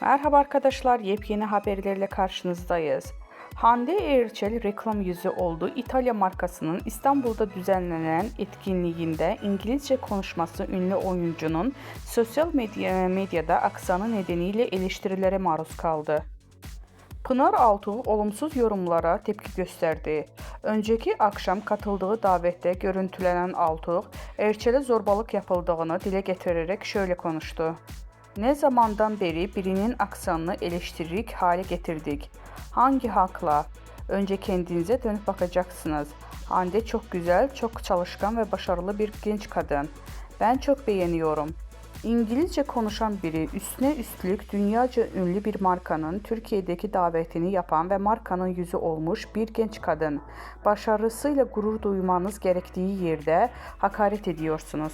Merhaba arkadaşlar, yepyeni haberlerle karşınızdayız. Hande Erçel reklam yüzü oldu. İtalya markasının İstanbul'da düzenlenen etkinliğinde İngilizce konuşması ünlü oyuncunun sosyal medya, medyada aksanı nedeniyle eleştirilere maruz kaldı. Pınar Altuğ olumsuz yorumlara tepki gösterdi. Önceki akşam katıldığı davette görüntülenen Altuğ, Erçel'e zorbalık yapıldığını dile getirerek şöyle konuştu. Ne zamandan beri birinin aksanını eleştiririk hale getirdik. Hangi hakla? Önce kendinize dönüp bakacaksınız. Hande çok güzel, çok çalışkan ve başarılı bir genç kadın. Ben çok beğeniyorum. İngilizce konuşan biri üstüne üstlük dünyaca ünlü bir markanın Türkiye'deki davetini yapan ve markanın yüzü olmuş bir genç kadın. Başarısıyla gurur duymanız gerektiği yerde hakaret ediyorsunuz.